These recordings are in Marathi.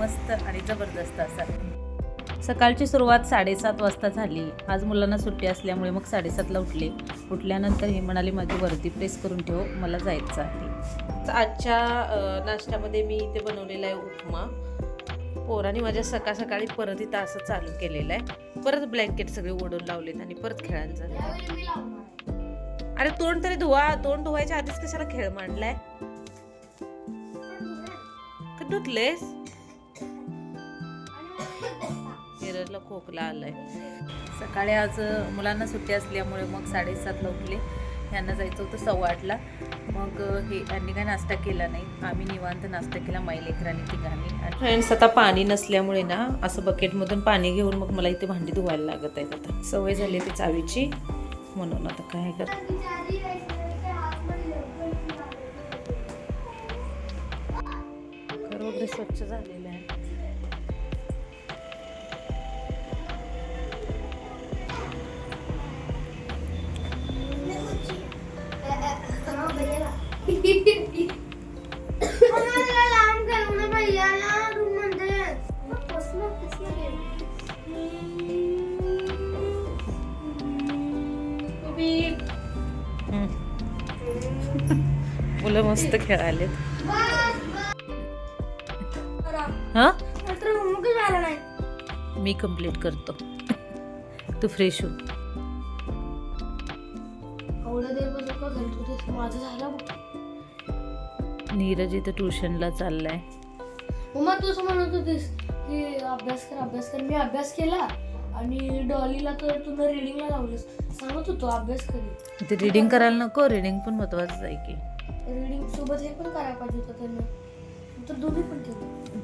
मस्त आणि जबरदस्त असाल सकाळची सुरुवात साडेसात वाजता झाली. आज मुलांना सुट्टी असल्यामुळे मग साडेसातला उठले. उठल्यानंतर हे म्हणाली माझी वरती प्रेस करून ठेव मला जायचं आहे. आजच्या नाश्त्यामध्ये मी इथे बनवलेला आहे उपमा. पोरांनी माझ्या सकाळ सकाळी परत इथं असं चालू केलेलं आहे. परत ब्लँकेट सगळे ओढून लावलेत आणि परत खेळायला अरे तोंड तरी धुवा. तोंड धुवायच्या आधीच कशाला खेळ मांडलाय? धुतलेस? हिरला खोकला आलाय. सकाळी आज मुलांना सुट्टी असल्यामुळे मग साडेसातला उठले. यांना जायचं होतं सव्वा आठला मग हे यांनी काय नाश्ता केला नाही. आम्ही निवांत नाश्ता केला माई लेकरांनी आणि फ्रेंड्स आता पाणी नसल्यामुळे ना असं बकेटमधून पाणी घेऊन मग मला इथे भांडी धुवायला लागत आहेत आता. सवय झाली ती चावीची. म्हणून आता काय कर स्वच्छ झालेलं मुलं मस्त हा? नाही. मी कंप्लीट करतो. तू फ्रेश हो. माझं झालं. नीरज इथं ट्युशनला चाललाय. मम्मा तूच म्हणत होतीस की अभ्यास कर अभ्यास कर. मी अभ्यास केला आणि डॉलीला तर तुला रिडिंगला लावलंस. सांगत होतो अभ्यास करी. ते रिडिंग करायला नको रिडिंग पण महत्वाचं आहे की. रिडिंग सोबत हे पण करायला पाहिजे होतं त्यांना. तर दोन्ही पण केलं.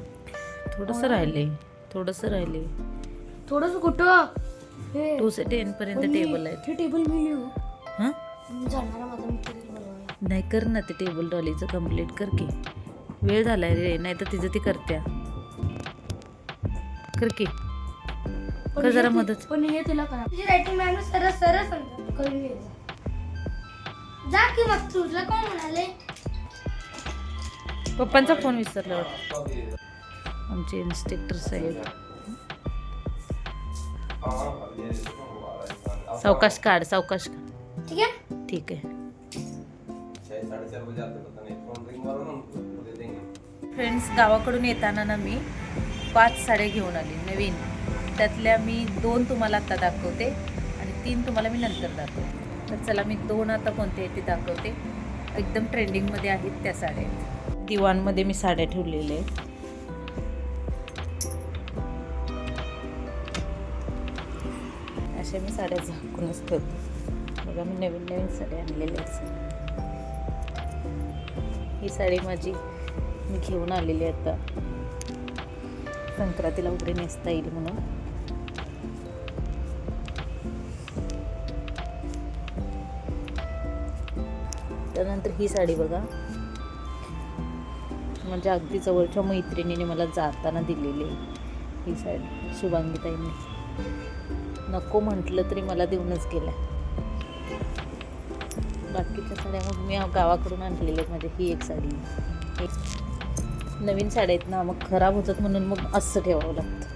थोडंसं राहिले थोडंसं राहिले. थोडस कुठं? हे टू से टेन पर्यंत टेबल आहे हे टेबल मी लिहू. हां? जाणार माझा नाही कर ना ते टेबल डॉलीचं कंप्लीट कर की. वेळ झालाय रे नाही तर तिचं ती करत्या. कर की. कर जरा ति- मदत. पण हे तिला करा. तुझी रायटिंग मॅम सरळ सरळ सांगतात करून घ्यायचं जा की मग तुझला कोण म्हणाले? पप्पांचा फोन विसरला वाटतं आमचे इन्स्ट्रक्टर साहेब सावकाश काढ सावकाश काढ. ठीक आहे ठीक आहे. फ्रेंड्स गावाकडून येताना ना मी पाच साड्या घेऊन आली नवीन. त्यातल्या मी दोन तुम्हाला आता दाखवते आणि तीन तुम्हाला मी नंतर दाखवते. तर चला मी दोन आता कोणते आहेत ते दाखवते. एकदम ट्रेंडिंगमध्ये आहेत त्या साड्या. दिवाणमध्ये मी साड्या ठेवलेल्या आहेत. अशा मी साड्या झाकूनच ठेवते. बघा मी नवीन नवीन साड्या आणलेल्या आहेत. ही साडी माझी. मी घेऊन आलेली आता. संक्रांतीला वगैरे नेसता येईल म्हणून. त्यानंतर ही साडी बघा. म्हणजे अगदी जवळच्या मैत्रिणीने मला जाताना दिलेली ही साडी. शुभांगीताईंनी. नको म्हटलं तरी मला देऊनच गेल्या. बाकीच्या साड्या मग मी गावाकडून आणलेल्या आहेत. म्हणजे ही एक साडी. एक नवीन साड्या आहेत ना मग खराब होतात म्हणून मग असं ठेवावं लागतं.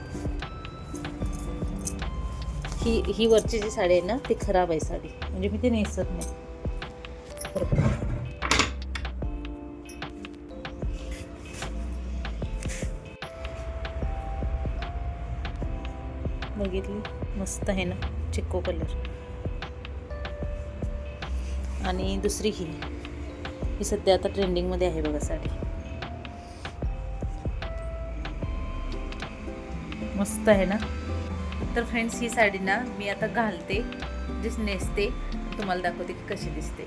ही ही वरची जी साडी आहे ना ती खराब आहे साडी. म्हणजे मी ती नेसत नाही. बघितली? मस्त आहे ना चिक्को कलर आणि दुसरी ही ही सध्या आता ट्रेंडिंगमध्ये आहे बघा साडी. मस्त आहे ना? तर फ्रेंड्स ही साडी ना मी आता घालते जस्ट नेसते तुम्हाला दाखवते की कशी दिसते.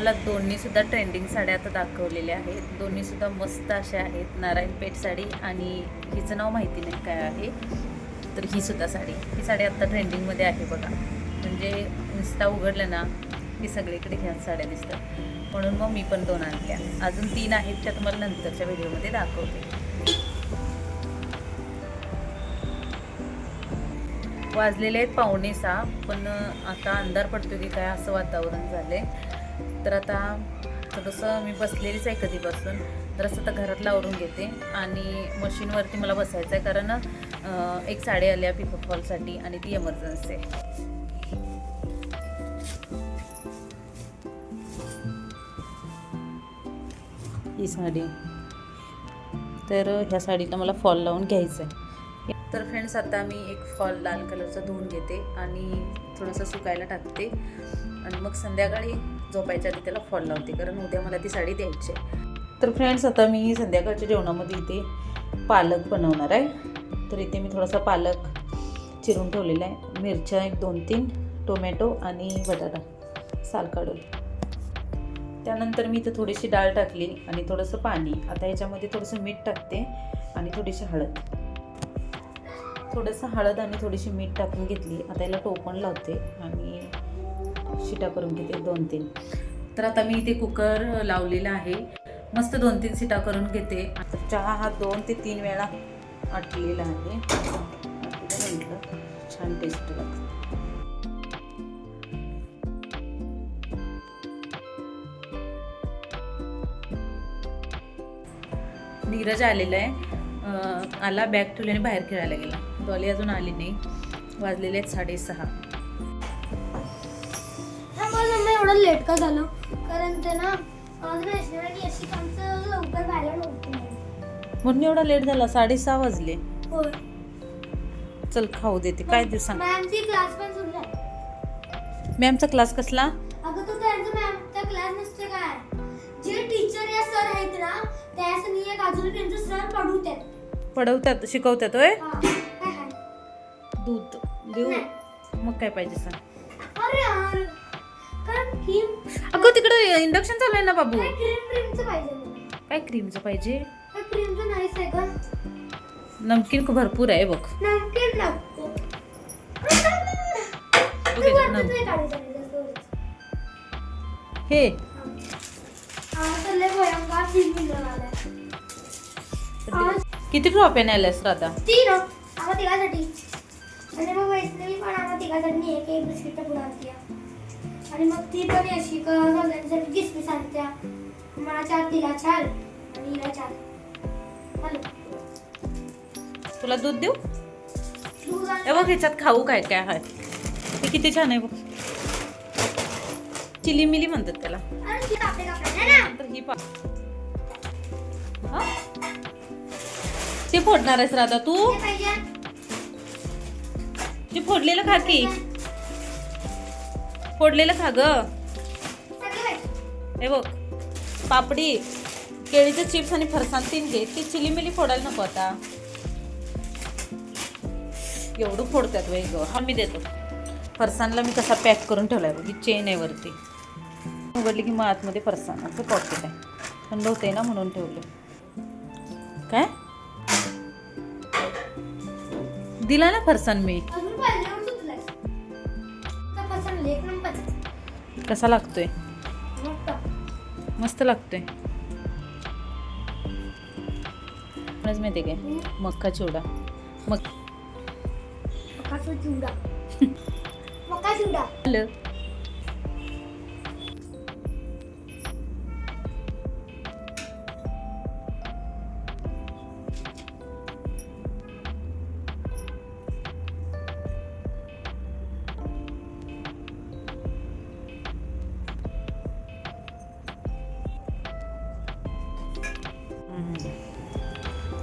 मला दोन्हीसुद्धा ट्रेंडिंग साड्या आता दाखवलेल्या आहेत. दोन्हीसुद्धा मस्त अशा आहेत. नारायणपेठ साडी आणि हिचं नाव माहिती नाही काय आहे. तर ही सुद्धा साडी. ही साडी आत्ता ट्रेंडिंगमध्ये आहे बघा. म्हणजे इन्स्टा उघडलं ना की सगळीकडे ह्या साड्या दिसतात. म्हणून मग मी पण दोन आणल्या. अजून तीन आहेत त्या तुम्हाला नंतरच्या व्हिडिओमध्ये दाखवते. वाजलेले आहेत पावणे सहा पण आता अंधार पडतो की काय असं वातावरण झालं आहे तर आता थोडंसं मी बसलेलीच आहे कधीपासून. तर असं आता घरातलं आवरून घेते आणि मशीनवरती मला बसायचं आहे कारण एक साडी आल्या पिको फॉलसाठी आणि ती एमर्जन्सी आहे. ही साडी. तर ह्या साडीला मला फॉल लावून घ्यायचं आहे तर फ्रेंड्स आता मी एक फॉल लाल कलरचा धुवून घेते आणि थोडंसं सुकायला टाकते. आणि मग संध्याकाळी झोपायच्या आधी त्याला फॉल लावते कारण उद्या मला ती साडी द्यायची आहे. तर फ्रेंड्स आता मी संध्याकाळच्या जेवणामध्ये इथे पालक बनवणार आहे. तर इथे मी थोडासा पालक चिरून ठेवलेला आहे. मिरच्या एक दोन तीन टोमॅटो आणि बटाटा साल काढून. त्यानंतर मी इथं थोडीशी डाळ टाकली आणि थोडंसं पाणी. आता याच्यामध्ये थोडंसं मीठ टाकते आणि थोडीशी हळद. थोडंसं हळद आणि थोडीशी मीठ टाकून घेतली. आता याला टोपण लावते आणि शिटा करून घेते दोन तीन. तर आता मी इथे कुकर लावलेला आहे. मस्त दोन तीन शिटा करून घेते. आता चहा हा दोन ते तीन वेळा आटलेला आहे. छान टेस्ट लागते नीरज आलेला आहे. आला बॅग ठेवली आणि बाहेर खेळायला गेला. डॉली अजून आली नाही. वाजलेले आहेत साडेसहा. एवढं लेट का झालं? कारण ते ना आमचं लवकर व्हायला नव्हतं. म्हणून एवढा लेट झाला साडेसहा वाजले. होय. चल खाऊ देते काय दिवस मॅमची क्लास पण सुटला मॅमचा क्लास कसला? अगं तो त्यांचा मॅमचा क्लास नसते काय? जे टीचर या सर आहेत ना त्यासनी एक अजून त्यांचं सर पडवतात पडवतात शिकवतात होय? हा, काय? दूध देऊ. नाही. मग काय पाहिजे सांग अरे यार अगं तिकडे इंडक्शन चालू आहे ना बाबू. काय क्रीम क्रीमचं पाहिजे नमकीन खूप भरपूर आहे बघ. हे. किती ड्रॉप आहे आल्यास आता? तीन. तिघासाठी. आणि मग वैष्णवी पण आम्हा तिघासाठी एक एक बिस्किट पुढे आणत्या. आणि मग ती पण अशी का सगळ्यांसाठी किसमिस आणत्या मला चार तिला चार. आणि हिला चार. तुला दूध देऊ? हे बघ ह्याच्यात खाऊ काय काय आहे हे किती छान आहे बघ. चिली मिली म्हणतात त्याला. ती ही पा हा? ते फोडणार आहेस राधा तू? ते फोडलेलं खा की. फोडलेलं खा ग. हे बघ पापडी केळीचे चिप्स आणि फरसाण तीन घे. ती चिली मिली फोडायला नको आता. एवढं फोडतात वय ग. हा मी देतो. फरसाणला मी कसा पॅक करून ठेवलाय बघ ही चेन आहे वरती. उघडली की मग आतमध्ये फरसाणाचं पॉकेट आहे. थंड होते ना म्हणून ठेवलं. काय? दिला ना फरसाण मी. कसा लागतोय? मस्त लागतोय. माहिती काय? मक्का चिवडा. मग मकाचा चिवडा. मका चिवडा.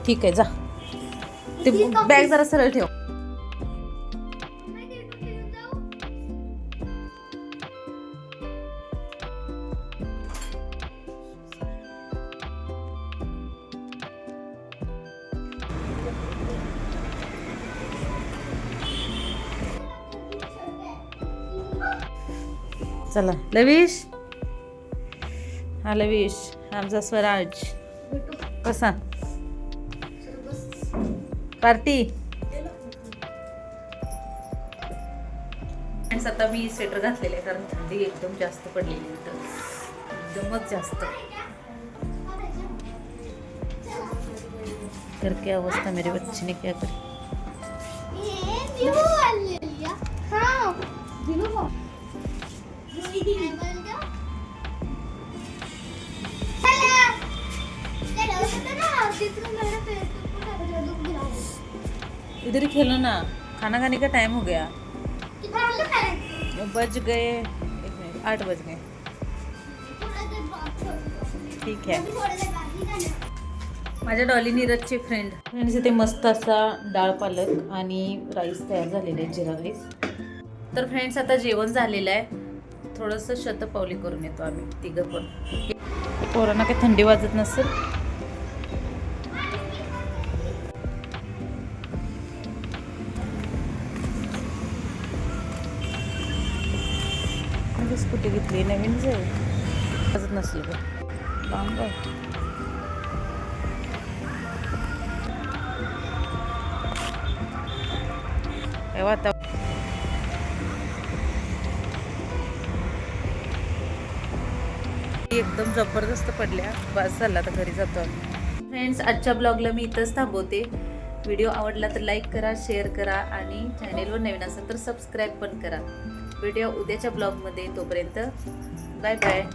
ठीक आहे जा. ते बॅग जरा सरळ ठेव. चला. लविश? आलविश आमचा स्वराज. कसा? पार्टी फ्रेंड्स आता मी स्वेटर घातलेलं आहे कारण थंडी एकदम जास्त पडलेली इथं. एकदमच जास्त. तर क्या अवस्था मेरे बच्चे ने क्या करी? इधर ही खेलो ना। खाना खाने का टाइम हो गया। बज गए एक मिनट आठ बज गए। ठीक आहे माझ्या डॉली नीरजचे फ्रेंड फ्रेंड्स इथे मस्त असा डाळ पालक आणि राईस तयार झालेला आहे जिरा राईस तर फ्रेंड्स आता जेवण झालेलं आहे. थोडंसं शतपावली करून येतो आम्ही तिघं पण. पोरांना काही थंडी वाजत नसेल? म्हणजे स्कूटी घेतली नवीन जाऊ वाजत नसली का लांब एकदम जबरदस्त पडल्या. बस झाला तर घरी जातो फ्रेंड्स आजच्या ब्लॉगला मी इथंच थांबवते. व्हिडिओ आवडला तर लाईक करा शेअर करा आणि चॅनेलवर नवीन असेल तर सबस्क्राईब पण करा. भेटूया उद्याच्या ब्लॉगमध्ये तोपर्यंत. Bye bye.